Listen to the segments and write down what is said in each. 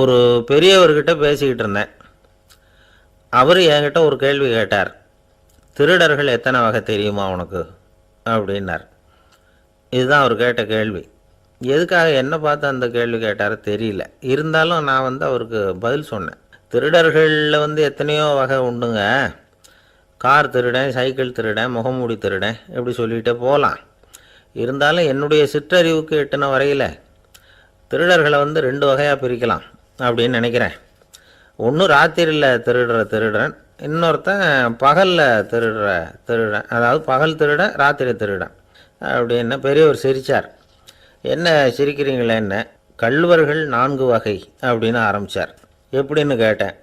ஒரு பெரியவர்கிட்ட பேசிக்கிட்டு இருந்தேன். அவர் என்கிட்ட ஒரு கேள்வி கேட்டார். திருடர்கள் எத்தனை வகை தெரியுமா உனக்கு? அப்படின்னார். இதுதான் அவர் கேட்ட கேள்வி. எதுக்காக என்ன பார்த்து அந்த கேள்வி கேட்டார் தெரியல. இருந்தாலும் நான் வந்து அவருக்கு பதில் சொன்னேன். திருடர்களில் வந்து எத்தனையோ வகை உண்டுங்க. கார் திருடன் சைக்கிள் திருடன் முகமூடி திருடன் இப்படி சொல்லிகிட்டே போகலாம். இருந்தாலும் என்னுடைய சிற்றறிவுக்கு எட்டின வரையில் திருடர்களை வந்து ரெண்டு வகையாக பிரிக்கலாம். அப்படின்னு நினைக்கிறேன். ஒன்று ராத்திரியில் திருடுற திருடன் இன்னொருத்தன் பகலில் திருடுற திருடன் அதாவது பகல் திருடன் ராத்திரி திருடன் அப்படின்னு பெரியவர் சிரித்தார் என்ன சிரிக்கிறீங்களே என்ன கல்வர்கள் நான்கு வகை அப்படின்னு ஆரம்பித்தார் எப்படின்னு கேட்டேன்.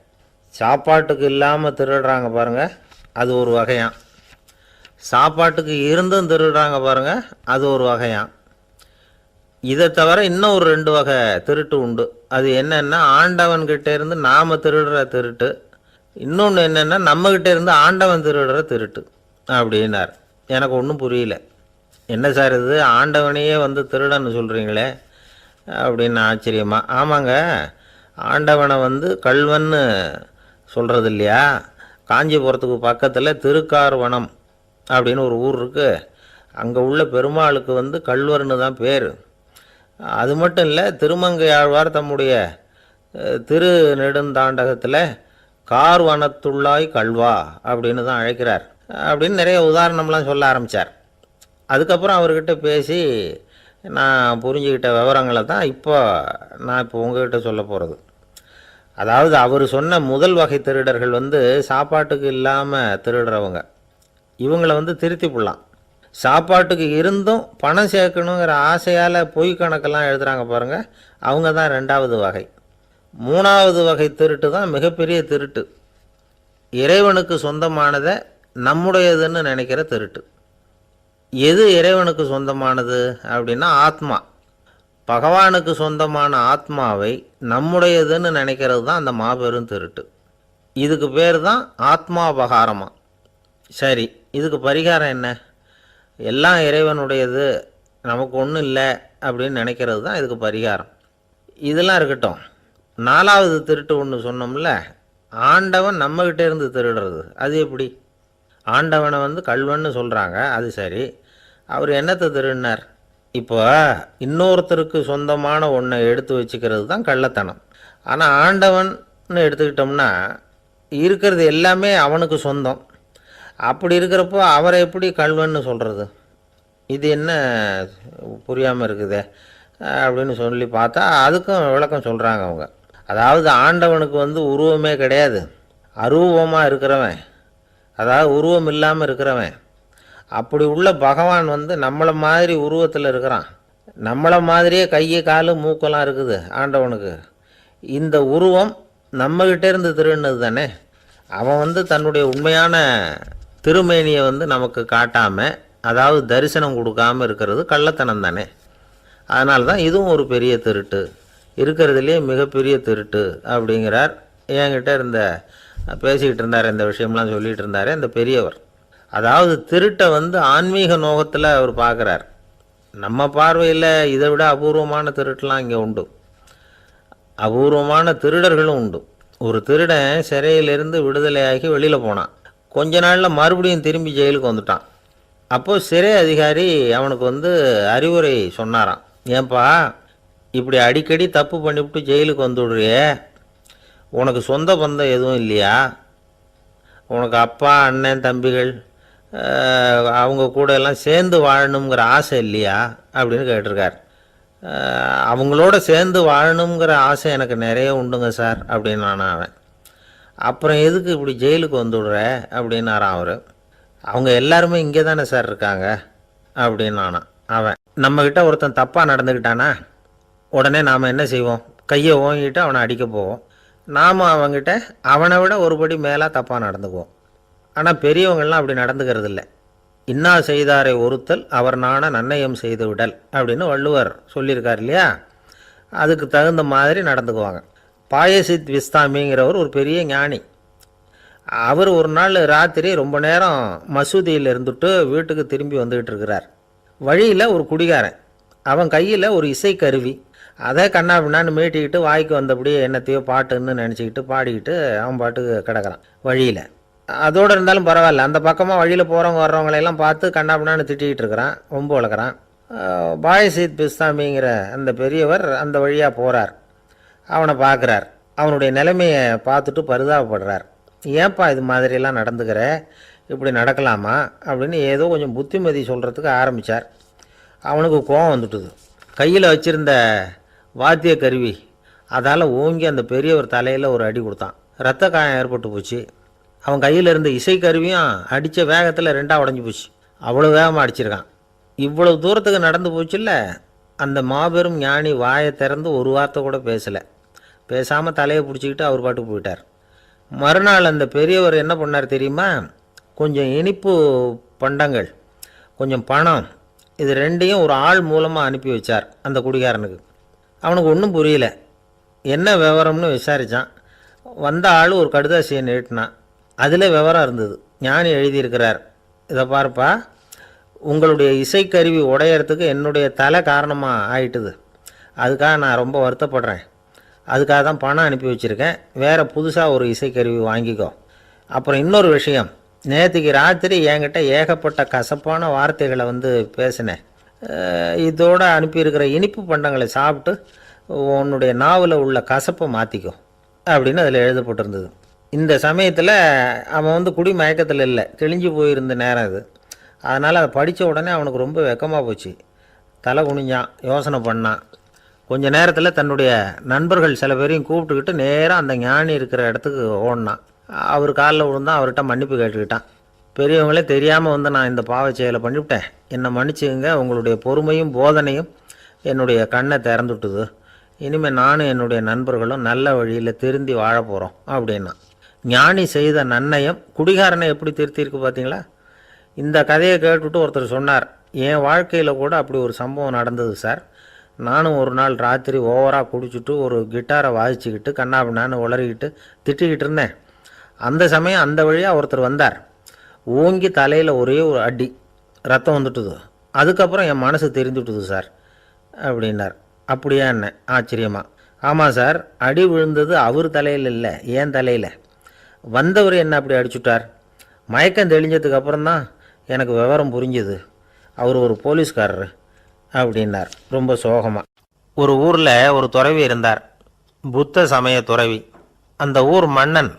சாப்பாட்டுக்கு இல்லாமல் திருடுறாங்க பாருங்கள் அது ஒரு வகையான் சாப்பாட்டுக்கு இருந்தும் திருடுறாங்க பாருங்கள் அது ஒரு வகையான் இதை தவிர இன்னும் ஒரு ரெண்டு வகை திருட்டு உண்டு. அது என்னென்னா ஆண்டவன்கிட்ட இருந்து நாம் திருடுற திருட்டு. இன்னொன்று என்னென்னா நம்மக்கிட்ட இருந்து ஆண்டவன் திருடுற திருட்டு அப்படின்னார். எனக்கு ஒன்றும் புரியல. என்ன சார் இது? ஆண்டவனையே வந்து திருடன்னு சொல்கிறீங்களே அப்படின்னு ஆச்சரியமா. ஆமாங்க. ஆண்டவனை வந்து கல்வன்னு சொல்கிறது இல்லையா காஞ்சிபுரத்துக்கு பக்கத்தில் திருக்கார்வனம் அப்படின்னு ஒரு ஊர் இருக்குது அங்கே உள்ள பெருமாளுக்கு வந்து கல்வர்னு தான் பேர். அது மட்டும் இல்லை திருமங்கை ஆழ்வார் தம்முடைய திரு நெடுந்தாண்டகத்தில் கார் வனத்துள்ளாய் கல்வா அப்படின்னு தான் அழைக்கிறார். அப்படின்னு நிறைய உதாரணம்லாம் சொல்ல ஆரம்பித்தார் அதுக்கப்புறம் அவர்கிட்ட பேசி நான் புரிஞ்சுக்கிட்ட விவரங்களை தான் இப்போ நான் இப்போ உங்ககிட்ட சொல்ல போகிறது அதாவது அவர் சொன்ன முதல் வகை திருடர்கள் வந்து சாப்பாட்டுக்கு இல்லாமல் திருடுறவங்க. இவங்களை வந்து திருத்தி போடலாம். சாப்பாட்டுக்கு இருந்தும் பணம் சேர்க்கணுங்கிற ஆசையால் பொய் கணக்கெல்லாம் எழுதுகிறாங்க பாருங்கள் அவங்க தான் ரெண்டாவது வகை. மூணாவது வகை திருட்டு தான் மிகப்பெரிய திருட்டு. இறைவனுக்கு சொந்தமானதை நம்முடையதுன்னு நினைக்கிற திருட்டு. எது இறைவனுக்கு சொந்தமானது அப்படின்னா ஆத்மா. பகவானுக்கு சொந்தமான ஆத்மாவை நம்முடையதுன்னு நினைக்கிறது தான் அந்த மாபெரும் திருட்டு. இதுக்கு பேர் தான் ஆத்மாபகாரமா. சரி இதுக்கு பரிகாரம் என்ன? எல்லாம் இறைவனுடையது நமக்கு ஒன்றும் இல்லை அப்படின்னு நினைக்கிறது தான் இதுக்கு பரிகாரம். இதெல்லாம் இருக்கட்டும். நாலாவது திருட்டு ஒன்று சொன்னோம்ல ஆண்டவன் நம்மகிட்ட இருந்து திருடுறது. அது எப்படி? ஆண்டவனை வந்து கல்வன்னு சொல்கிறாங்க அது சரி. அவர் என்னத்தை திருடினார்? இப்போ இன்னொருத்தருக்கு சொந்தமான ஒன்றை எடுத்து வச்சுக்கிறது தான் கள்ளத்தனம். ஆனால் ஆண்டவன் எடுத்துக்கிட்டோம்னா இருக்கிறது எல்லாமே அவனுக்கு சொந்தம். அப்படி இருக்கிறப்போ அவரை எப்படி கல்வன்னு சொல்கிறது இது என்ன புரியாமல் இருக்குதே அப்படின்னு சொல்லி பார்த்தா அதுக்கும் விளக்கம் சொல்கிறாங்க அவங்க. அதாவது ஆண்டவனுக்கு வந்து உருவமே கிடையாது. அரூபமாக இருக்கிறவன் அதாவது உருவம் இல்லாமல் இருக்கிறவன். அப்படி உள்ள பகவான் வந்து நம்மளை மாதிரி உருவத்தில் இருக்கிறான். நம்மளை மாதிரியே கையை காலு மூக்கெல்லாம் இருக்குது ஆண்டவனுக்கு. இந்த உருவம் நம்மகிட்ட இருந்து தானே? அவன் வந்து தன்னுடைய உண்மையான திருமேனியை வந்து நமக்கு காட்டாமல் அதாவது தரிசனம் கொடுக்காம இருக்கிறது கள்ளத்தனம் தானே அதனால தான் இதுவும் ஒரு பெரிய திருட்டு. இருக்கிறதுலே மிகப்பெரிய திருட்டு அப்படிங்கிறார். என்கிட்ட இருந்த பேசிக்கிட்டு இருந்தார் இந்த விஷயம்லாம் சொல்லிகிட்டு இருந்தார் இந்த பெரியவர். அதாவது திருட்டை வந்து ஆன்மீக நோகத்தில் அவர் பார்க்குறார். நம்ம பார்வையில் இதை விட அபூர்வமான திருட்டுலாம் இங்கே உண்டு. அபூர்வமான திருடர்களும் உண்டு. ஒரு திருடன் சிறையிலிருந்து விடுதலையாகி வெளியில் போனான். கொஞ்ச நாளில் மறுபடியும் திரும்பி ஜெயிலுக்கு வந்துட்டான். அப்போது சிறை அதிகாரி அவனுக்கு வந்து அறிவுரை சொன்னாராம். ஏன்பா இப்படி அடிக்கடி தப்பு பண்ணிவிட்டு ஜெயிலுக்கு வந்து விடுறியே உனக்கு சொந்த பந்தம் எதுவும் இல்லையா? உனக்கு அப்பா அண்ணன் தம்பிகள் அவங்க கூட எல்லாம் சேர்ந்து வாழணுங்கிற ஆசை இல்லையா? அப்படின்னு கேட்டிருக்கார். அவங்களோட சேர்ந்து வாழணுங்கிற ஆசை எனக்கு நிறைய உண்டுங்க சார் அப்படின்னு நான் அவன் அப்புறம் எதுக்கு இப்படி ஜெயிலுக்கு வந்து விடுற? அப்படின்னாரான் அவர். அவங்க எல்லாருமே இங்கே தானே சார் இருக்காங்க அப்படின்னு அவன். நம்மக்கிட்ட ஒருத்தன் தப்பாக நடந்துக்கிட்டானா உடனே நாம் என்ன செய்வோம்? கையை ஓங்கிட்டு அவனை அடிக்க போவோம். நாம் அவன்கிட்ட அவனை விட ஒருபடி மேலே தப்பாக நடந்துக்குவோம். ஆனால் பெரியவங்கள்லாம் அப்படி நடந்துக்கிறது இல்லை இன்னா செய்தாரை ஒருத்தல் அவர் நாண நன்னயம் செய்து விடல் அப்படின்னு வள்ளுவர் சொல்லியிருக்கார் இல்லையா? அதுக்கு தகுந்த மாதிரி நடந்துக்குவாங்க. பாயசித் விஸ்தாமிங்கிறவர் ஒரு பெரிய ஞானி. அவர் ஒரு நாள் ராத்திரி ரொம்ப நேரம் மசூதியில் இருந்துட்டு வீட்டுக்கு திரும்பி வந்துக்கிட்டு இருக்கிறார். வழியில் ஒரு குடிகாரன். அவன் கையில் ஒரு இசைக்கருவி. அதை கண்ணா பின்னான்னு மீட்டிக்கிட்டு வாய்க்கு வந்தபடியே என்னத்தையோ பாட்டுன்னு நினச்சிக்கிட்டு பாடிக்கிட்டு அவன் பாட்டுக்கு கிடக்கிறான் வழியில். அதோடு இருந்தாலும் பரவாயில்ல. அந்த பக்கமாக வழியில் போகிறவங்க வர்றவங்களையெல்லாம் பார்த்து கண்ணா பின்னான்னு திட்டிக்கிட்டு இருக்கிறான். ரொம்ப வளர்க்குறான் பாயசீத் பிஸ்தாமிங்கிற அந்த பெரியவர் அந்த வழியாக போகிறார் அவனை பார்க்குறார். அவனுடைய நிலைமையை பார்த்துட்டு பரிதாபப்படுறார். ஏன்பா இது மாதிரியெல்லாம் நடந்துக்கிற? இப்படி நடக்கலாமா? அப்படின்னு ஏதோ கொஞ்சம் புத்திமதி சொல்கிறதுக்கு ஆரம்பித்தார் அவனுக்கு கோவம் வந்துட்டுது. கையில் வச்சிருந்த வாத்திய கருவி அதால் ஓங்கி அந்த பெரியவர் தலையில் ஒரு அடி கொடுத்தான். ரத்த காயம் ஏற்பட்டு போச்சு. அவன் கையில் இருந்த இசைக்கருவியும் அடித்த வேகத்தில் ரெண்டாக உடஞ்சி போச்சு. அவ்வளோ வேகமாக அடிச்சிருக்கான். இவ்வளோ தூரத்துக்கு நடந்து போச்சுல்ல? அந்த மாபெரும் ஞானி வாயை திறந்து ஒரு வார்த்தை கூட பேசலை. பேசாமல் தலையை பிடிச்சிக்கிட்டு அவர் பாட்டுக்கு போயிட்டார். மறுநாள் அந்த பெரியவர் என்ன பண்ணார் தெரியுமா? கொஞ்சம் இனிப்பு பண்டங்கள் கொஞ்சம் பணம் இது ரெண்டையும் ஒரு ஆள் மூலமாக அனுப்பி வச்சார் அந்த குடிகாரனுக்கு. அவனுக்கு ஒன்றும் புரியல. என்ன விவரம்னு விசாரித்தான் வந்த ஆள் ஒரு கடுதாசியை நீட்டினான். அதில் விவரம் இருந்தது. ஞானி எழுதியிருக்கிறார். இதை பாருப்பா. உங்களுடைய இசைக்கருவி உடையறதுக்கு என்னுடைய தலை காரணமாக ஆயிட்டுது. அதுக்காக நான் ரொம்ப வருத்தப்படுறேன். அதுக்காக தான் பணம் அனுப்பி வச்சுருக்கேன். வேறு புதுசாக ஒரு இசைக்கருவி வாங்கிக்கோ. அப்புறம் இன்னொரு விஷயம். நேற்றுக்கு ராத்திரி என்கிட்ட ஏகப்பட்ட கசப்பான வார்த்தைகளை வந்து பேசினேன். இதோடு அனுப்பியிருக்கிற இனிப்பு பண்டங்களை சாப்பிட்டு உன்னுடைய நாவில் உள்ள கசப்பை மாற்றிக்கோ அப்படின்னு அதில் எழுதப்பட்டிருந்தது. இந்த சமயத்தில் அவன் வந்து குடி மயக்கத்தில் இல்லை. தெளிஞ்சு போயிருந்த நேரம் அது. அதனால் அதை படித்த உடனே அவனுக்கு ரொம்ப வெக்கமாக போச்சு. தலை குனிஞ்சான் யோசனை பண்ணான். கொஞ்ச நேரத்தில் தன்னுடைய நண்பர்கள் சில பேரையும் கூப்பிட்டுக்கிட்டு நேராக அந்த ஞானி இருக்கிற இடத்துக்கு ஓடினான். அவர் காலில் விழுந்தான் அவர்கிட்ட மன்னிப்பு கேட்டுக்கிட்டான். பெரியவங்களே தெரியாமல் வந்து நான் இந்த பாவச் செயலை பண்ணிவிட்டேன். என்னை மன்னிச்சுங்க உங்களுடைய பொறுமையும் போதனையும் என்னுடைய கண்ணை திறந்துட்டுது இனிமேல் நானும் என்னுடைய நண்பர்களும் நல்ல வழியில் திருந்தி வாழ போகிறோம் அப்படின்னா ஞானி செய்த நன்னயம் குடிகாரனை எப்படி திருத்தியிருக்கு பார்த்தீங்களா இந்த கதையை கேட்டுவிட்டு ஒருத்தர் சொன்னார் என் வாழ்க்கையில் கூட அப்படி ஒரு சம்பவம் நடந்தது சார். நானும் ஒரு நாள் ராத்திரி ஓவராக குடிச்சிட்டு ஒரு கிட்டாரை வாசிச்சுக்கிட்டு கண்ணாபின்னான்னு உளறிக்கிட்டு திட்டிக்கிட்டு இருந்தேன். அந்த சமயம் அந்த வழியாக ஒருத்தர் வந்தார். ஓங்கி தலையில் ஒரே ஒரு அடி ரத்தம் வந்துட்டுது. அதுக்கப்புறம் என் மனசு தெரிஞ்சுட்டுது சார் அப்படின்னார். அப்படியா என்ன? ஆச்சரியமா? ஆமாம் சார். அடி விழுந்தது அவர் தலையில் இல்லை ஏன் தலையில். வந்தவர் என்ன அப்படி அடிச்சுட்டார்? மயக்கம் தெளிஞ்சதுக்கு அப்புறம் தான் எனக்கு விவரம் புரிஞ்சுது. அவர் ஒரு போலீஸ்காரர் அப்படின்னார். ரொம்ப சோகமாக ஒரு ஊரில் ஒரு துறவி இருந்தார். புத்த சமய துறவி. அந்த ஊர் மன்னன்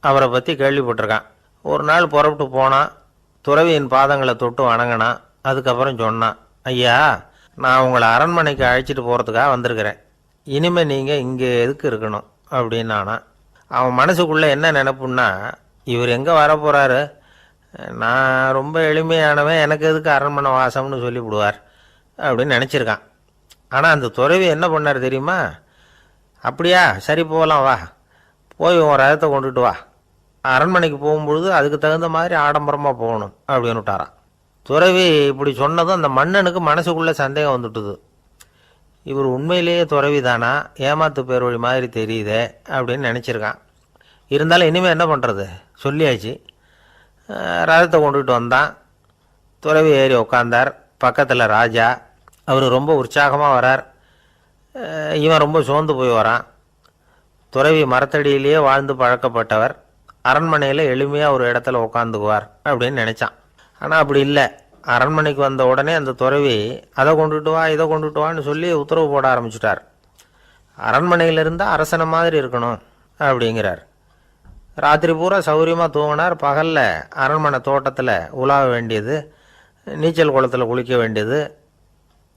அவரை பற்றி கேள்விப்பட்டிருக்கான். ஒரு நாள் புறப்பட்டு போனான் துறவியின் பாதங்களை தொட்டு வணங்கினான் அதுக்கப்புறம் சொன்னான் ஐயா நான் உங்களை அரண்மனைக்கு அழைச்சிட்டு போகிறதுக்காக வந்திருக்கிறேன். இனிமேல் நீங்கள் இங்கே எதுக்கு இருக்கணும்? அப்படின்னானா. அவன் மனசுக்குள்ளே என்ன நினப்புன்னா இவர் எங்கே வரப்போகிறாரு நான் ரொம்ப எளிமையானவன் எனக்கு எதுக்கு அரண்மனை வாசம்னு சொல்லிவிடுவார் அப்படின்னு நினச்சிருக்கான். ஆனால் அந்த துறவி என்ன பண்ணார் தெரியுமா? அப்படியா சரி போகலாம் வா. போய் உன் ரதத்தை கொண்டுட்டு வா. அரண்மனைக்கு போகும்பொழுது அதுக்கு தகுந்த மாதிரி ஆடம்பரமாக போகணும் அப்படின்னு விட்டாரான் துறவி இப்படி சொன்னதும் அந்த மன்னனுக்கு மனசுக்குள்ளே சந்தேகம் வந்துட்டுது. இவர் உண்மையிலேயே துறவி தானா ஏமாத்து பேர் வழி மாதிரி தெரியுதே அப்படின்னு நினச்சிருக்கான். இருந்தாலும் இனிமேல் என்ன பண்ணுறது சொல்லியாச்சு. ரதத்தை கொண்டுகிட்டு வந்தான். துறவி ஏறி உக்காந்தார். பக்கத்தில் ராஜா. அவர் ரொம்ப உற்சாகமாக வரார். இவன் ரொம்ப சோர்ந்து போய் வரான். துறவி மரத்தடியிலேயே வாழ்ந்து பழக்கப்பட்டவர். அரண்மனையில் எளிமையாக ஒரு இடத்துல உட்காந்துக்குவார் அப்படின்னு நினச்சான். ஆனால் அப்படி இல்லை. அரண்மனைக்கு வந்த உடனே அந்த துறவி அதை கொண்டுட்டு வா இதை கொண்டுட்டு வான்னு சொல்லி உத்தரவு போட ஆரம்பிச்சிட்டார். அரண்மனையில் இருந்தால் அரசனை மாதிரி இருக்கணும் அப்படிங்கிறார். ராத்திரி பூரா சௌரியமாக தூங்கினார். பகலில் அரண்மனை தோட்டத்தில் உலாவ வேண்டியது நீச்சல் குளத்தில் குளிக்க வேண்டியது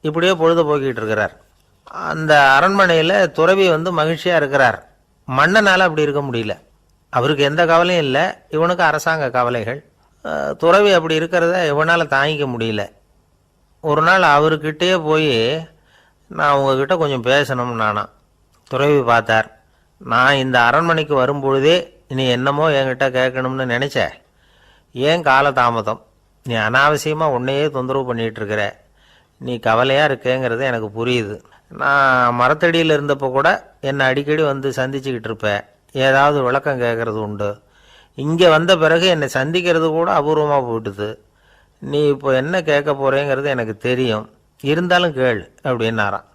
இப்படியே பொழுது போக்கிட்டு இருக்கிறார். அந்த அரண்மனையில் துறவி வந்து மகிழ்ச்சியாக இருக்கிறார். மன்னனால் அப்படி இருக்க முடியல. அவருக்கு எந்த கவலையும் இல்லை. இவனுக்கு அரசாங்க கவலைகள். துறவி அப்படி இருக்கிறத இவனால் தாங்கிக்க முடியல. ஒரு நாள் அவர்கிட்டயே போய் நான் உங்ககிட்ட கொஞ்சம் பேசணும் நானா. துறவி பார்த்தார். நான் இந்த அரண்மனைக்கு வரும்பொழுதே நீ என்னமோ என்கிட்ட கேட்கணும்னு நினச்ச? ஏன் காலதாமதம்? நீ அனாவசியமாக உன்னையே தொந்தரவு பண்ணிகிட்ருக்கிற? நீ கவலையாக இருக்கேங்கிறது எனக்கு புரியுது. நான் மரத்தடியில் இருந்தப்போ கூட என்னை அடிக்கடி வந்து சந்திச்சுக்கிட்டு இருப்பேன் ஏதாவது விளக்கம் கேட்குறது உண்டு. இங்கே வந்த பிறகு என்னை சந்திக்கிறது கூட அபூர்வமாக போயிட்டுது. நீ இப்போ என்ன கேட்க போகிறேங்கிறது எனக்கு தெரியும். இருந்தாலும் கேள் அப்படின்னாராம்.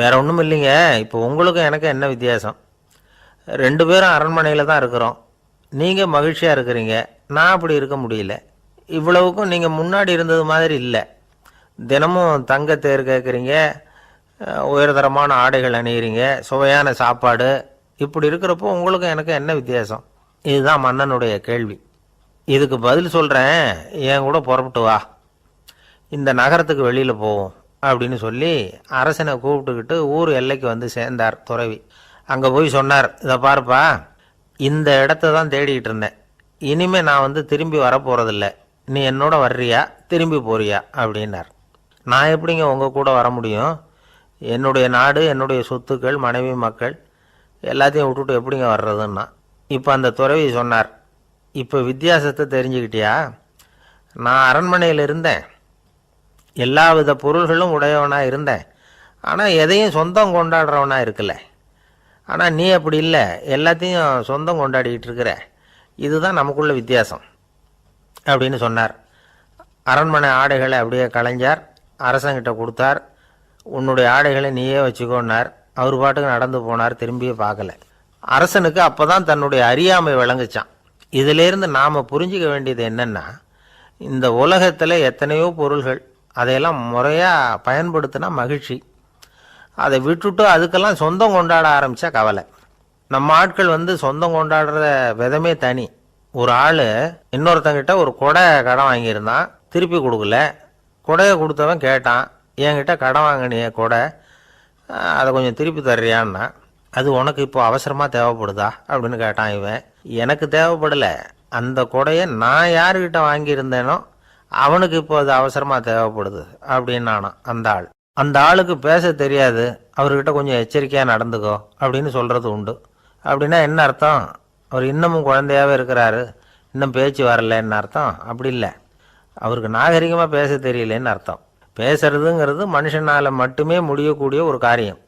வேற ஒன்றும் இல்லைங்க. இப்போ உங்களுக்கும் எனக்கு என்ன வித்தியாசம்? ரெண்டு பேரும் அரண்மனையில் தான் இருக்கிறோம். நீங்கள் மகிழ்ச்சியாக இருக்கிறீங்க. நான் அப்படி இருக்க முடியல. இவ்வளவுக்கும் நீங்கள் முன்னாடி இருந்தது மாதிரி இல்லை. தினமும் தங்க தேர் கேட்குறீங்க உயர்தரமான ஆடைகள் அணியிறீங்க. சுவையான சாப்பாடு. இப்படி இருக்கிறப்போ உங்களுக்கும் எனக்கு என்ன வித்தியாசம்? இதுதான் மன்னனுடைய கேள்வி. இதுக்கு பதில் சொல்கிறேன் என் கூட புறப்பட்டு வா. இந்த நகரத்துக்கு வெளியில் போவோம். அப்படின்னு சொல்லி அரசனை கூப்பிட்டுக்கிட்டு ஊர் எல்லைக்கு வந்து சேர்ந்தார் துறவி. அங்கே போய் சொன்னார் இதை பாருப்பா இந்த இடத்த தான் தேடிக்கிட்டு இருந்தேன். இனிமேல் நான் வந்து திரும்பி வரப்போகிறதில்ல நீ என்னோட வர்றியா? திரும்பி போறியா? அப்படின்னார். நான் எப்படிங்க உங்கள் கூட வர முடியும்? என்னுடைய நாடு என்னுடைய சொத்துக்கள் மனைவி மக்கள் எல்லாத்தையும் விட்டுட்டு எப்படிங்க வர்றதுன்னா? இப்போ அந்த துறவி சொன்னார் இப்போ வித்தியாசத்தை தெரிஞ்சுக்கிட்டியா? நான் அரண்மனையில் இருந்தேன். எல்லா வித பொருள்களும் உடையவனாக இருந்தேன். ஆனால் எதையும் சொந்தம் கொண்டாடுறவனாக இருக்கலை. ஆனால் நீ அப்படி இல்லை. எல்லாத்தையும் சொந்தம் கொண்டாடிக்கிட்டு இருக்கிற. இதுதான் நமக்குள்ள வித்தியாசம். அப்படின்னு சொன்னார். அரண்மனை ஆடைகளை அப்படியே கலைஞ்சார் அரசங்கிட்ட கொடுத்தார். உன்னுடைய ஆடைகளை நீயே வச்சுக்கோன்னார். அவர் பாட்டுக்கு நடந்து போனார் திரும்பியே பார்க்கல. அரசனுக்கு அப்போ தான் தன்னுடைய அறியாமை விளங்குச்சான். இதிலேருந்து நாம் புரிஞ்சிக்க வேண்டியது என்னென்னா இந்த உலகத்தில் எத்தனையோ பொருள்கள் அதையெல்லாம் முறையாக பயன்படுத்தினா மகிழ்ச்சி. அதை விட்டுட்டு அதுக்கெல்லாம் சொந்தம் கொண்டாட ஆரம்பித்தா கவலை. நம்ம ஆட்கள் வந்து சொந்தம் கொண்டாடுற விதமே தனி. ஒரு ஆள் இன்னொருத்தங்கிட்ட ஒரு கொடை கடன் வாங்கியிருந்தான் திருப்பி கொடுக்கல. கொடையை கொடுத்தவன் கேட்டான் என்கிட்ட கடன் வாங்கினிய கொடை அதை கொஞ்சம் திருப்பி தர்றியான்னா அது உனக்கு இப்போ அவசரமாக தேவைப்படுதா? அப்படின்னு கேட்டான் இவன். எனக்கு தேவைப்படலை. அந்த கொடையை நான் யாருக்கிட்ட வாங்கியிருந்தேனோ அவனுக்கு இப்போ அது அவசரமாக தேவைப்படுது அப்படின்னானான் அந்த ஆள். அந்த ஆளுக்கு பேச தெரியாது. அவர்கிட்ட கொஞ்சம் எச்சரிக்கையாக நடந்துக்கோ அப்படின்னு சொல்கிறது உண்டு. அப்படின்னா என்ன அர்த்தம்? அவர் இன்னமும் குழந்தையாவே இருக்கிறாரு. இன்னும் பேச்சு வரலன்னு அர்த்தம்? அப்படி இல்லை. அவருக்கு நாகரிகமாக பேச தெரியலன்னு அர்த்தம். பேசுறதுங்கிறது மனுஷனால் மட்டுமே முடியக்கூடிய ஒரு காரியம்.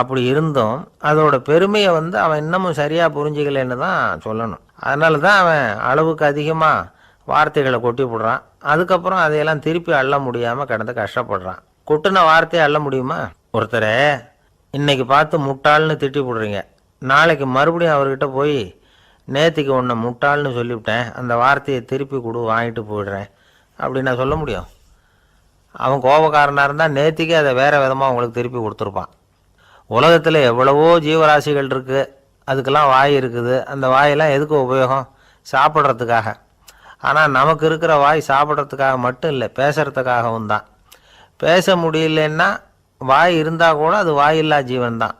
அப்படி இருந்தும் அதோட பெருமையை வந்து அவன் இன்னமும் சரியாக புரிஞ்சிக்கலன்னு தான் சொல்லணும். அதனால தான் அவன் அளவுக்கு அதிகமாக வார்த்தைகளை கொட்டி போடுறான். அதுக்கப்புறம் அதையெல்லாம் திருப்பி அள்ள முடியாமல் கிடந்து கஷ்டப்படுறான். கொட்டின வார்த்தையை அள்ள முடியுமா? ஒருத்தரை இன்னைக்கு பார்த்து முட்டாள்னு திட்டி போடுறீங்க. நாளைக்கு மறுபடியும் அவர்கிட்ட போய் நேத்திக்கு உன்னை முட்டாள்னு சொல்லிவிட்டேன். அந்த வார்த்தையை திருப்பி கொடு வாங்கிட்டு போயிடுறேன். அப்படின்னு நான் சொல்ல முடியும். அவன் கோபக்காரனாக இருந்தால் நேத்திக்கே அதை வேறு விதமாக உங்களுக்கு திருப்பி கொடுத்துருப்பான். உலகத்தில் எவ்வளவோ ஜீவராசிகள் இருக்குது அதுக்கெல்லாம் வாய் இருக்குது. அந்த வாயெல்லாம் எதுக்கு உபயோகம்? சாப்பிட்றதுக்காக. ஆனால் நமக்கு இருக்கிற வாய் சாப்பிட்றதுக்காக மட்டும் இல்லை பேசுகிறதுக்காகவும் தான். பேச முடியலன்னா வாய் இருந்தால் கூட அது வாயில்லா ஜீவன் தான்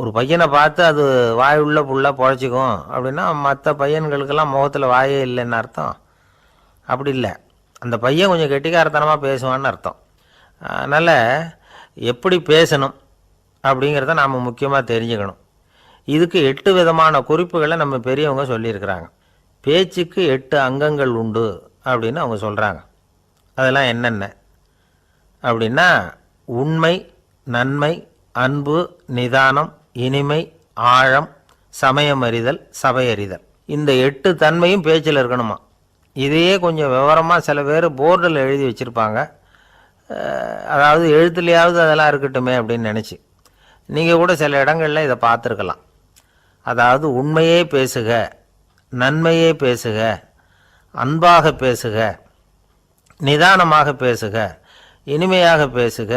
ஒரு பையனை பார்த்து அது வாய் உள்ள புள்ள பொழைச்சிக்கும் அப்படின்னா மற்ற பையன்களுக்கெல்லாம் முகத்தில் வாயே இல்லைன்னு அர்த்தம். அப்படி இல்லை. அந்த பையன் கொஞ்சம் கெட்டிக்காரத்தனமாக பேசுவான்னு அர்த்தம். அதனால் எப்படி பேசணும் அப்படிங்கிறத நாம் முக்கியமாக தெரிஞ்சுக்கணும். இதுக்கு எட்டு விதமான குறிப்புகளை நம்ம பெரியவங்க சொல்லியிருக்கிறாங்க. பேச்சுக்கு எட்டு அங்கங்கள் உண்டு அப்படின்னு அவங்க சொல்கிறாங்க அதெல்லாம் என்னென்ன? அப்படின்னா உண்மை நன்மை அன்பு நிதானம் இனிமை ஆழம் சமயம் அறிதல் சபையறிதல். இந்த எட்டு தன்மையும் பேச்சில் இருக்கணுமா? இதையே கொஞ்சம் விவரமாக சில பேர் போர்டில் எழுதி வச்சுருப்பாங்க. அதாவது எழுத்துலையாவது அதெல்லாம் இருக்கட்டுமே அப்படின்னு நினச்சி. நீங்கள் கூட சில இடங்களில் இதை பார்த்துருக்கலாம். அதாவது உண்மையே பேசுக நன்மையே பேசுக அன்பாக பேசுக நிதானமாக பேசுக இனிமையாக பேசுக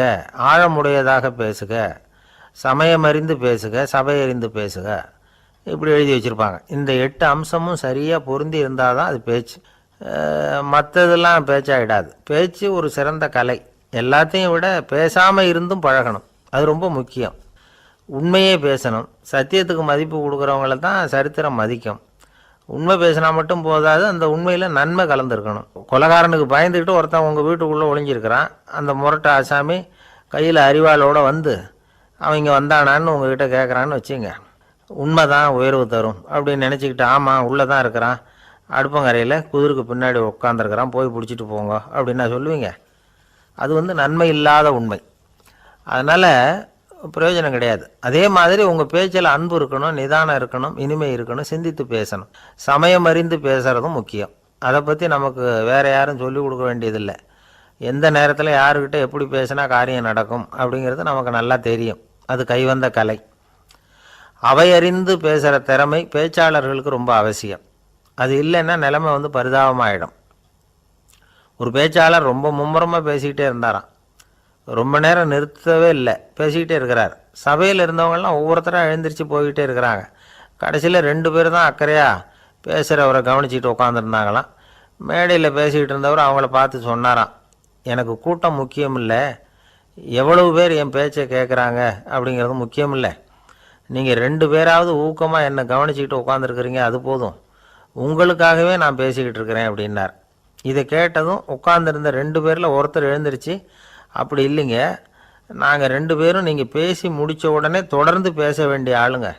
ஆழமுடையதாக பேசுக சமயமறிந்து பேசுக சபையறிந்து பேசுக. இப்படி எழுதி வச்சுருப்பாங்க. இந்த எட்டு அம்சமும் சரியாக பொருந்தி இருந்தால் தான் அது பேச்சு. மற்றதெல்லாம் பேச்சாகிடாது பேச்சு ஒரு சிறந்த கலை. எல்லாத்தையும் விட பேசாமல் இருந்தும் பழகணும். அது ரொம்ப முக்கியம். உண்மையே பேசணும். சத்தியத்துக்கு மதிப்பு கொடுக்குறவங்கள தான் சரித்திரம் மதிக்கும். உண்மை பேசினா மட்டும் போதாது அந்த உண்மையில் நன்மை கலந்துருக்கணும். கொலகாரனுக்கு பயந்துக்கிட்டு ஒருத்தன் உங்கள் வீட்டுக்குள்ளே ஒளிஞ்சிருக்கிறான். அந்த முரட்டை ஆசாமி கையில் அறிவாளோட வந்து அவன் இங்கே வந்தானான்னு உங்ககிட்ட கேட்குறான்னு வச்சுங்க. உண்மைதான் உயர்வு தரும் அப்படின்னு நினச்சிக்கிட்டு ஆமாம் உள்ளே தான் இருக்கிறான். அடுப்பங்கரையில் குதிருக்கு பின்னாடி உட்காந்துருக்கிறான் போய் பிடிச்சிட்டு போங்க அப்படின்னு சொல்லுவீங்க. அது வந்து நன்மை இல்லாத உண்மை. அதனால் பிரயோஜனம் கிடையாது. அதே மாதிரி உங்கள் பேச்சில் அன்பு இருக்கணும் நிதானம் இருக்கணும் இனிமை இருக்கணும் சிந்தித்து பேசணும். சமயம் அறிந்து பேசுகிறதும் முக்கியம். அதை பற்றி நமக்கு வேறு யாரும் சொல்லிக் கொடுக்க வேண்டியதில்லை. எந்த நேரத்தில் யாருக்கிட்ட எப்படி பேசினா காரியம் நடக்கும் அப்படிங்கிறது நமக்கு நல்லா தெரியும். அது கைவந்த கலை. அவையறிந்து பேசுகிற திறமை பேச்சாளர்களுக்கு ரொம்ப அவசியம். அது இல்லைன்னா நிலைமை வந்து பரிதாபமாயிடும். ஒரு பேச்சாளர் ரொம்ப மும்முரமாக பேசிக்கிட்டே இருந்தாராம். ரொம்ப நேரம் நிறுத்தவே இல்லை. பேசிக்கிட்டே இருக்கிறார். சபையில் இருந்தவங்கெல்லாம் ஒவ்வொருத்தராக எழுந்திரிச்சு போய்கிட்டே இருக்கிறாங்க. கடைசியில் ரெண்டு பேர் தான் அக்கறையாக பேசுகிறவரை கவனிச்சிட்டு உட்காந்துருந்தாங்களாம் மேடையில் பேசிக்கிட்டு இருந்தவர் அவங்கள பார்த்து சொன்னாராம். எனக்கு கூட்டம் முக்கியம் இல்லை. எவ்வளவு பேர் என் பேச்சை கேட்குறாங்க? அப்படிங்கிறது முக்கியம் இல்லை. நீங்கள் ரெண்டு பேராவது ஊக்கமாக என்னை கவனிச்சிக்கிட்டு உட்காந்துருக்குறீங்க அது போதும். உங்களுக்காகவே நான் பேசிக்கிட்டு இருக்கிறேன் அப்படின்னார். இதை கேட்டதும் உட்காந்துருந்த ரெண்டு பேரில் ஒருத்தர் எழுந்திருச்சு அப்படி இல்லைங்க. நாங்கள் ரெண்டு பேரும் நீங்கள் பேசி முடித்த உடனே தொடர்ந்து பேச வேண்டிய ஆளுங்க.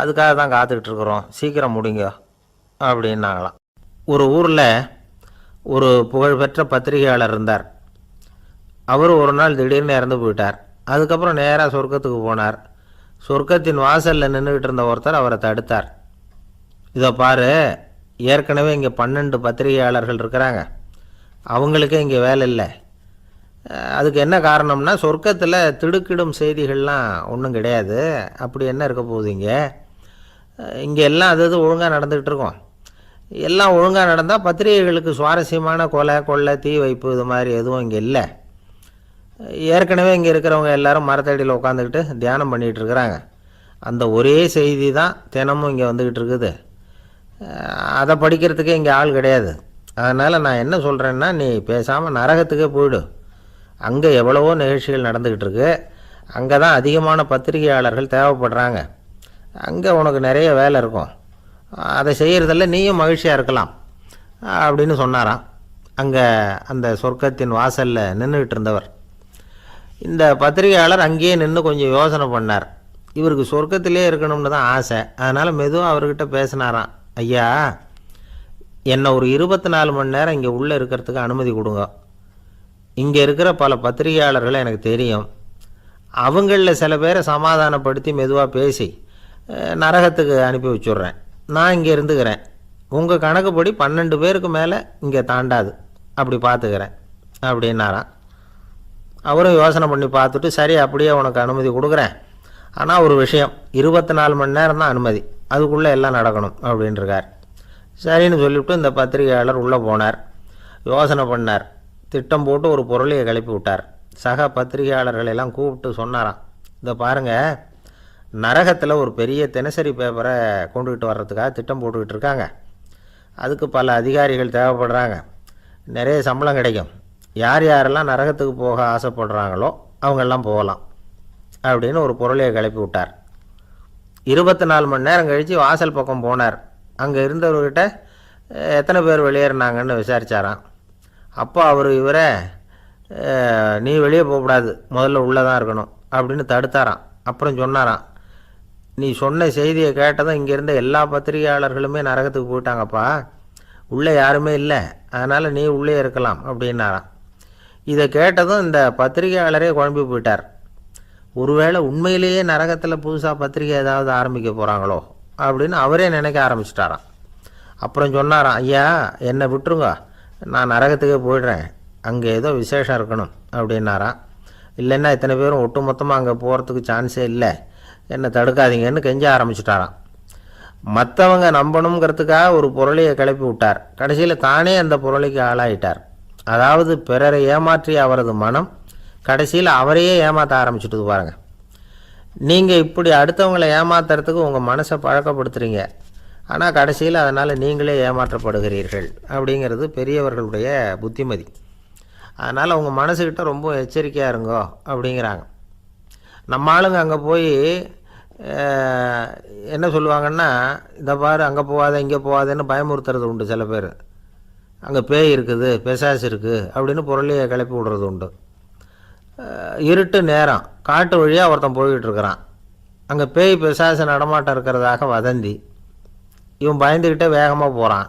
அதுக்காக தான் காத்துக்கிட்டு இருக்கிறோம். சீக்கிரம் முடிங்க. அப்படின்னாங்களாம் ஒரு ஊரில் ஒரு புகழ்பெற்ற பத்திரிகையாளர் இருந்தார். அவர் ஒரு நாள் திடீர்னு இறந்து போயிட்டார். அதுக்கப்புறம் நேராக சொர்க்கத்துக்கு போனார். சொர்க்கத்தின் வாசலில் நின்றுக்கிட்டு இருந்த ஒருத்தர் அவரை தடுத்தார். இதை பாரு ஏற்கனவே இங்கே பன்னெண்டு பத்திரிகையாளர்கள் இருக்கிறாங்க. அவங்களுக்கே இங்கே வேலை இல்லை. அதுக்கு என்ன காரணம்னா சொர்க்கத்தில் திடுக்கிடும் செய்திகள்லாம் ஒன்றும் கிடையாது. அப்படி என்ன இருக்க போகுதுங்க இங்கே? இங்கே எல்லாம் அது அது ஒழுங்காக நடந்துக்கிட்டு இருக்கோம். எல்லாம் ஒழுங்காக நடந்தால் பத்திரிகைகளுக்கு சுவாரஸ்யமான கொலை கொள்ளை தீ வைப்பு இது மாதிரி எதுவும் இங்கே இல்லை. ஏற்கனவே இங்கே இருக்கிறவங்க எல்லாரும் மரத்தடியில் உட்காந்துக்கிட்டு தியானம் பண்ணிகிட்டு இருக்கிறாங்க. அந்த ஒரே செய்தி தான் தினமும் இங்கே வந்துக்கிட்டு இருக்குது. அதை படிக்கிறதுக்கே இங்கே ஆள் கிடையாது. அதனால் நான் என்ன சொல்கிறேன்னா நீ பேசாமல் நரகத்துக்கே போயிடு. அங்கே எவ்வளவோ நிகழ்ச்சிகள் நடந்துக்கிட்டு இருக்கு அங்கே தான் அதிகமான பத்திரிகையாளர்கள் தேவைப்படுறாங்க. அங்கே உனக்கு நிறைய வேலை இருக்கும். அதை செய்கிறதில் நீயும் மகிழ்ச்சியாக இருக்கலாம் அப்படின்னு சொன்னாராம். அங்கே அந்த சொர்க்கத்தின் வாசலில் நின்றுக்கிட்டு இருந்தவர். இந்த பத்திரிகையாளர் அங்கேயே நின்று கொஞ்சம் யோசனை பண்ணார். இவருக்கு சொர்க்கத்திலே இருக்கணும்னு தான் ஆசை. அதனால் மெதுவாக அவர்கிட்ட பேசினாராம். ஐயா என்னை ஒரு இருபத்தி நாலு மணி நேரம் இங்கே உள்ளே இருக்கிறதுக்கு அனுமதி கொடுங்க. இங்கே இருக்கிற பல பத்திரிகையாளர்களை எனக்கு தெரியும். அவங்களில் சில பேரை சமாதானப்படுத்தி மெதுவாக பேசி நரகத்துக்கு அனுப்பி வச்சுட்றேன். நான் இங்கே இருந்துக்கிறேன். உங்கள் கணக்குப்படி பன்னெண்டு பேருக்கு மேலே இங்கே தாண்டாது. அப்படி பார்த்துக்கிறேன் அப்படின்னாராம். அவரும் யோசனை பண்ணி பார்த்துட்டு சரி அப்படியே உனக்கு அனுமதி கொடுக்குறேன். ஆனால் ஒரு விஷயம் இருபத்தி நாலு மணி நேரம் தான் அனுமதி. அதுக்குள்ளே எல்லாம் நடக்கணும் அப்படின்ட்டுருக்கார் சரின்னு சொல்லிவிட்டு இந்த பத்திரிகையாளர் உள்ளே போனார். யோசனை பண்ணார். திட்டம் போட்டு ஒரு பொருளையை கிளப்பி விட்டார் சக பத்திரிகையாளர்களெல்லாம் கூப்பிட்டு சொன்னாராம். இதை பாருங்கள் நரகத்தில் ஒரு பெரிய தினசரி பேப்பரை கொண்டுகிட்டு வர்றதுக்காக திட்டம் போட்டுக்கிட்டு இருக்காங்க. அதுக்கு பல அதிகாரிகள் தேவைப்படுறாங்க. நிறைய சம்பளம் கிடைக்கும். யார் யாரெல்லாம் நரகத்துக்கு போக ஆசைப்படுறாங்களோ அவங்கெல்லாம் போகலாம் அப்படின்னு ஒரு பொருளையை கிளப்பி விட்டார் இருபத்தி நாலு மணி நேரம் கழித்து வாசல் பக்கம் போனார். அங்கே இருந்தவர்கிட்ட எத்தனை பேர் வெளியேறினாங்கன்னு விசாரிச்சாராம். அப்போ அவர் இவரை நீ வெளியே போகக்கூடாது. முதல்ல உள்ளே தான் இருக்கணும். அப்படின்னு தடுத்தாராம். அப்புறம் சொன்னாராம். நீ சொன்ன செய்தியை கேட்டதும் இங்கே இருந்த எல்லா பத்திரிகையாளர்களுமே நரகத்துக்கு போயிட்டாங்கப்பா. உள்ளே யாருமே இல்லை. அதனால் நீ உள்ளே இருக்கலாம். அப்படின்னாராம். இதை கேட்டதும் இந்த பத்திரிகையாளரே குழம்பி போயிட்டார். ஒருவேளை உண்மையிலேயே நரகத்தில் புதுசாக பத்திரிகை ஏதாவது ஆரம்பிக்க போகிறாங்களோ அப்படின்னு அவரே நினைக்க ஆரம்பிச்சிட்டாராம். அப்புறம் சொன்னாராம் ஐயா என்னை விட்டுருங்க. நான் நரகத்துக்கே போயிடுறேன். அங்கே ஏதோ விசேஷம் இருக்கணும் அப்படின்னாராம் இல்லைன்னா இத்தனை பேரும் ஒட்டுமொத்தமாக அங்கே போகிறதுக்கு சான்ஸே இல்லை. என்னை தடுக்காதீங்கன்னு கெஞ்ச ஆரம்பிச்சிட்டாராம். மற்றவங்க நம்பணுங்கிறதுக்காக ஒரு பொருளையை கிளப்பி விட்டார். கடைசியில் தானே அந்த பொருளைக்கு ஆளாயிட்டார். அதாவது பிறரை ஏமாற்றி அவரது மனம் கடைசியில் அவரையே ஏமாற்ற ஆரம்பிச்சுட்டு பாருங்கள் நீங்கள் இப்படி அடுத்தவங்களை ஏமாத்துறதுக்கு உங்கள் மனசை பழக்கப்படுத்துறீங்க. ஆனால் கடைசியில் அதனால் நீங்களே ஏமாற்றப்படுகிறீர்கள் அப்படிங்கிறது பெரியவர்களுடைய புத்திமதி. அதனால் அவங்க மனசுக்கிட்ட ரொம்ப எச்சரிக்கையாக இருங்கோ அப்படிங்கிறாங்க. நம்ம ஆளுங்க அங்கே போய் என்ன சொல்லுவாங்கன்னா இந்த பாரு அங்கே போகாத இங்கே போகாதன்னு பயமுறுத்துறது உண்டு சில பேர். அங்கே பேய் இருக்குது பெசாசு இருக்குது அப்படின்னு பொருளையை கிளப்பி விடுறது உண்டு. இருட்டு நேரம். காட்டு வழியாக ஒருத்தன் போய்கிட்டு இருக்கிறான். அங்கே பேய் பெசாசு நடமாட்டம் இருக்கிறதாக வதந்தி. இவன் பயந்துக்கிட்டே வேகமாக போகிறான்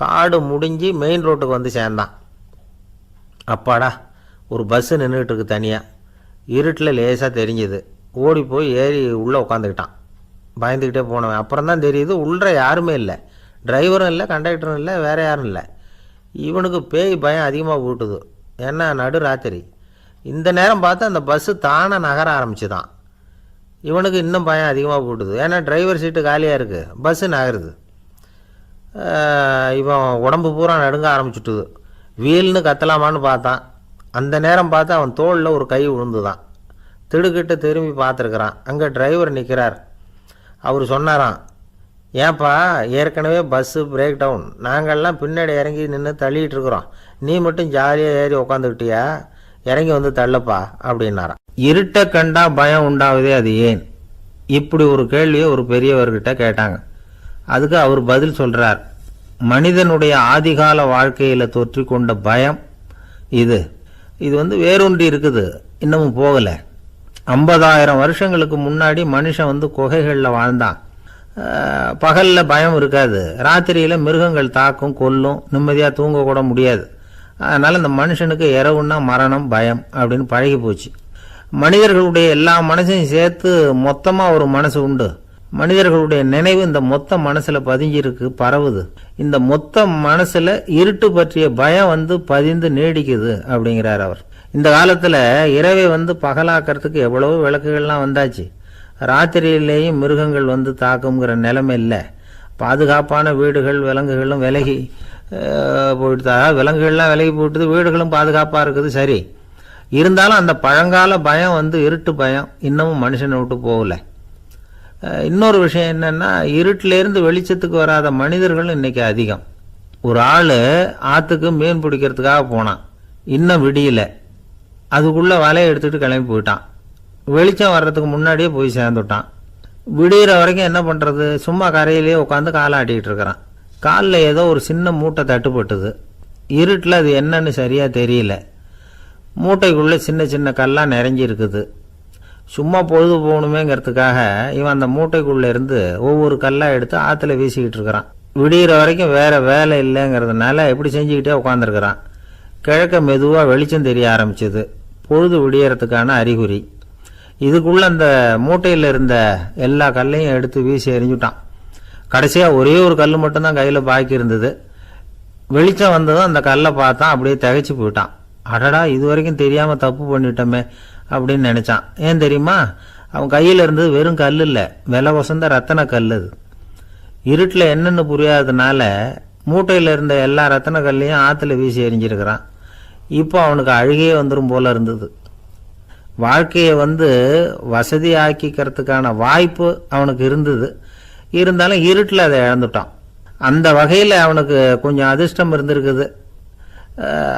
காடு முடிஞ்சு மெயின் ரோட்டுக்கு வந்து சேர்ந்தான். அப்பாடா ஒரு பஸ்ஸு நின்றுட்டு இருக்கு தனியாக இருட்டில் லேசாக தெரிஞ்சுது. ஓடி போய் ஏறி உள்ளே உட்காந்துக்கிட்டான் பயந்துக்கிட்டே போனவன். அப்புறம் தான் தெரியுது உள்ளே யாருமே இல்லை. டிரைவரும் இல்லை கண்டக்டரும் இல்லை வேறு யாரும் இல்லை. இவனுக்கு பேய் பயம் அதிகமாக ஊட்டுது. ஏன்னா நடு ராத்திரி. இந்த நேரம் பார்த்து அந்த பஸ்ஸு தானே நகர ஆரம்பிச்சுதான். இவனுக்கு இன்னும் பயம் அதிகமாக போட்டுது. ஏன்னா டிரைவர் சீட்டு காலியாக இருக்குது பஸ்ஸு நகருது இவன் உடம்பு பூரா நடுங்க ஆரம்பிச்சுட்டுது. வீல்னு கத்தலாமான்னு பார்த்தான். அந்த நேரம் பார்த்து அவன் தோளில் ஒரு கை விழுந்துதான் திடுக்கிட்டு திரும்பி பார்த்துருக்குறான். அங்கே டிரைவர் நிற்கிறார் அவர் சொன்னாராம் ஏன்ப்பா ஏற்கனவே பஸ்ஸு பிரேக் டவுன் நாங்கள்லாம் பின்னாடி இறங்கி நின்று தள்ளிகிட்டு இருக்கிறோம். நீ மட்டும் ஜாலியாக ஏறி உக்காந்துக்கிட்டியா? இறங்கி வந்து தள்ளப்பா அப்படின்னாரான் இருட்டை கண்டா பயம் உண்டாவதே அது ஏன்? இப்படி ஒரு கேள்வியை ஒரு பெரியவர்கிட்ட கேட்டாங்க. அதுக்கு அவர் பதில் சொல்றார். மனிதனுடைய ஆதிகால வாழ்க்கையில் தொற்றிக்கொண்ட பயம் இது. இது வந்து வேரூன்றி இருக்குது. இன்னமும் போகலை. ஐம்பதாயிரம் வருஷங்களுக்கு முன்னாடி மனுஷன் வந்து குகைகளில் வாழ்ந்தான். பகலில் பயம் இருக்காது. ராத்திரியில் மிருகங்கள் தாக்கும் கொல்லும் நிம்மதியாக தூங்கக்கூட முடியாது. அதனால் இந்த மனுஷனுக்கு இரவுன்னா மரணம் பயம் அப்படின்னு பழகி போச்சு. மனிதர்களுடைய எல்லா மனசையும் சேர்த்து மொத்தமாக ஒரு மனசு உண்டு. மனிதர்களுடைய நினைவு இந்த மொத்த மனசில் பதிஞ்சிருக்கு பரவுது. இந்த மொத்த மனசில் இருட்டு பற்றிய பயம் வந்து பதிந்து நீடிக்குது அப்படிங்கிறார் அவர். இந்த காலத்தில் இரவை வந்து பகலாக்கிறதுக்கு எவ்வளவோ விளக்குகள்லாம் வந்தாச்சு. ராத்திரியிலேயும் மிருகங்கள் வந்து தாக்குங்கிற நிலைமை இல்லை. பாதுகாப்பான வீடுகள் விலங்குகளும் விலகி போயிட்டு விலங்குகள்லாம் விலகி போயிட்டுது வீடுகளும் பாதுகாப்பாக இருக்குது சரி. இருந்தாலும் அந்த பழங்கால பயம் வந்து இருட்டு பயம். இன்னமும் மனுஷனை விட்டு போகலை. இன்னொரு விஷயம் என்னன்னா இருட்டிலேருந்து வெளிச்சத்துக்கு வராத மனிதர்கள் இன்றைக்கி அதிகம். ஒரு ஆள் ஆற்றுக்கு மீன் பிடிக்கிறதுக்காக போனான். இன்னும் விடியல. அதுக்குள்ளே வலையை எடுத்துகிட்டு கிளம்பி போயிட்டான். வெளிச்சம் வர்றதுக்கு முன்னாடியே போய் சேர்ந்துட்டான். விடிகிற வரைக்கும் என்ன பண்ணுறது சும்மா கரையிலேயே உட்காந்து காலாட்டிகிட்டு இருக்கிறான். காலில் ஏதோ ஒரு சின்ன மூட்டை தட்டுப்பட்டுது. இருட்டில் அது என்னன்னு சரியாக தெரியல. மூட்டைக்குள்ளே சின்ன சின்ன கல்லாக நிறைஞ்சி இருக்குது சும்மா பொழுது போகணுமேங்கிறதுக்காக இவன் அந்த மூட்டைக்குள்ளே இருந்து ஒவ்வொரு கல்லாக எடுத்து ஆற்றுல வீசிக்கிட்டு இருக்கிறான். விடிகிற வரைக்கும் வேறு வேலை இல்லைங்கிறதுனால எப்படி செஞ்சுக்கிட்டே உட்காந்துருக்கிறான் கிழக்க மெதுவாக வெளிச்சம் தெரிய ஆரம்பிச்சது. பொழுது விடியறதுக்கான அறிகுறி. இதுக்குள்ளே அந்த மூட்டையில் இருந்த எல்லா கல்லையும் எடுத்து வீசி எறிஞ்சுட்டான். கடைசியாக ஒரே ஒரு கல் மட்டும்தான் கையில் பாக்கி இருந்தது. வெளிச்சம் வந்ததும் அந்த கல்லை பார்த்தான் அப்படியே திகைச்சு போயிட்டான். அடடா இது வரைக்கும் தெரியாமல் தப்பு பண்ணிட்டோமே அப்படின்னு நினச்சான். ஏன் தெரியுமா? அவன் கையில் இருந்தது வெறும் கல் இல்லை விலை வசந்த ரத்தன கல் அது. இருட்டில் என்னென்னு புரியாததுனால மூட்டையில் இருந்த எல்லா ரத்தன கல்லையும் ஆற்றுல வீசி எறிஞ்சிருக்கிறான். இப்போ அவனுக்கு அழுகையே வந்துடும் போல இருந்தது. வாழ்க்கையை வந்து வசதி ஆக்கிக்கிறதுக்கான வாய்ப்பு அவனுக்கு இருந்தது. இருந்தாலும் இருட்டில் அதை இழந்துட்டான். அந்த வகையில் அவனுக்கு கொஞ்சம் அதிர்ஷ்டம் இருந்திருக்குது.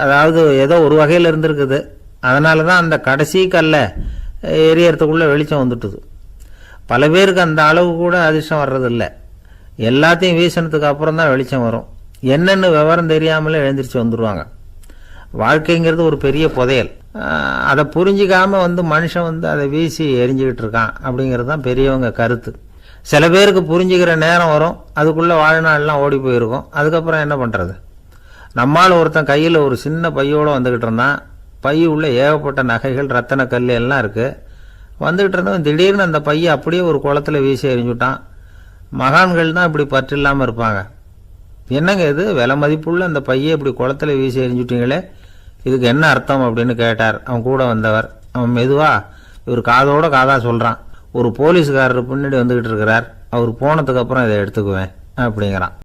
அதாவது ஏதோ ஒரு வகையில் இருந்திருக்குது. அதனால தான் அந்த கடைசி கல்லை எரியறதுக்குள்ளே வெளிச்சம் வந்துட்டுது. பல பேருக்கு அந்த அளவு கூட அதிர்ஷ்டம் வர்றதில்ல. எல்லாத்தையும் வீசினதுக்கு அப்புறம் தான் வெளிச்சம் வரும். என்னென்னு விவரம் தெரியாமலே எழுந்திரிச்சு வந்துடுவாங்க வாழ்க்கைங்கிறது ஒரு பெரிய புதையல். அதை புரிஞ்சிக்காமல் வந்து மனுஷன் வந்து அதை வீசி எரிஞ்சுக்கிட்டு இருக்கான் அப்படிங்கிறது தான் பெரியவங்க கருத்து. சில பேருக்கு புரிஞ்சுக்கிற நேரம் வரும். அதுக்குள்ளே வாழ்நாள்லாம் ஓடி போயிருக்கும். அதுக்கப்புறம் என்ன பண்ணுறது நம்மால் ஒருத்தன் கையில் ஒரு சின்ன பையோடு வந்துக்கிட்டு இருந்தான். பை உள்ள ஏகப்பட்ட நகைகள் ரத்தன கல் எல்லாம் இருக்குது வந்துக்கிட்டு இருந்தவன் திடீர்னு அந்த பையை அப்படியே ஒரு குளத்துல வீசி எறிஞ்சுட்டான். மகான்கள் தான் இப்படி பற்று இல்லாமல் இருப்பாங்க. என்னங்க இது? விலை மதிப்புள்ள அந்த பையை இப்படி குளத்துல வீசி எறிஞ்சுட்டீங்களே? இதுக்கு என்ன அர்த்தம் அப்படின்னு கேட்டார். அவன் கூட வந்தவர். அவன் மெதுவாக இவர் காதோட காதாக சொல்கிறான் ஒரு போலீஸ்காரர் பின்னாடி வந்துக்கிட்டு இருக்கிறார். அவர் போனதுக்கப்புறம் இதை எடுத்துக்குவேன் அப்படிங்கிறான்.